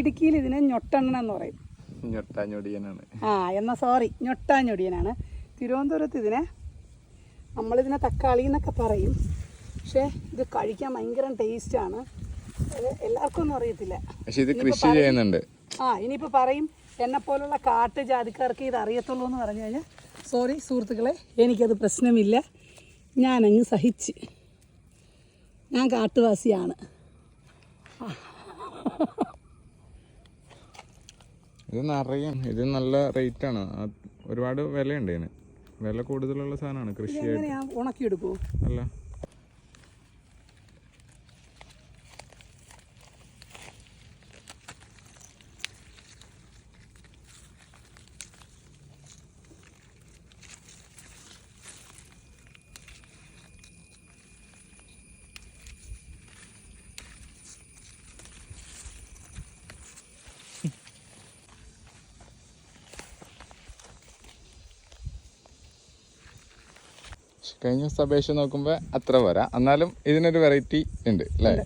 ഇടുക്കിയിൽ ഇതിനെ ഞൊട്ടണ്ണ എന്ന് പറയും. ഞൊട്ടാഞ്ഞൊടിയനാണ്. ആ എന്നാ സോറി ഞൊട്ടാഞ്ഞൊടിയനാണ്. തിരുവനന്തപുരത്ത് ഇതിനെ നമ്മളിതിനെ തക്കാളി എന്നൊക്കെ പറയും. പക്ഷേ ഇത് കഴിക്കാൻ ഭയങ്കര ടേസ്റ്റ് ആണ് എല്ലാവർക്കും ഒന്നും അറിയത്തില്ല. പക്ഷെ ഇത് കൃഷി ചെയ്യുന്നുണ്ട്. ആ ഇനിയിപ്പോൾ പറയും എന്നെ പോലുള്ള കാട്ട് ജാതിക്കാർക്ക് ഇത് അറിയത്തുള്ളൂ എന്ന് പറഞ്ഞു കഴിഞ്ഞാൽ സോറി സുഹൃത്തുക്കളെ എനിക്കത് പ്രശ്നമില്ല. ഞാനങ്ങ് സഹിച്ച്. ഞാൻ കാട്ടുവാസിയാണ്. ഇത് നിറയും ഇത് നല്ല റേറ്റ് ആണ്. ഒരുപാട് വിലയുണ്ട് ഇതിന്. വില കൂടുതലുള്ള സാധനമാണ് കൃഷിയായിട്ട്. ഉണക്കിയെടുക്കൂ അല്ല. കഴിഞ്ഞ ദിവസം അപേക്ഷ നോക്കുമ്പോൾ അത്ര പോരാ. എന്നാലും ഇതിനൊരു വെറൈറ്റി ഉണ്ട് അല്ലേ?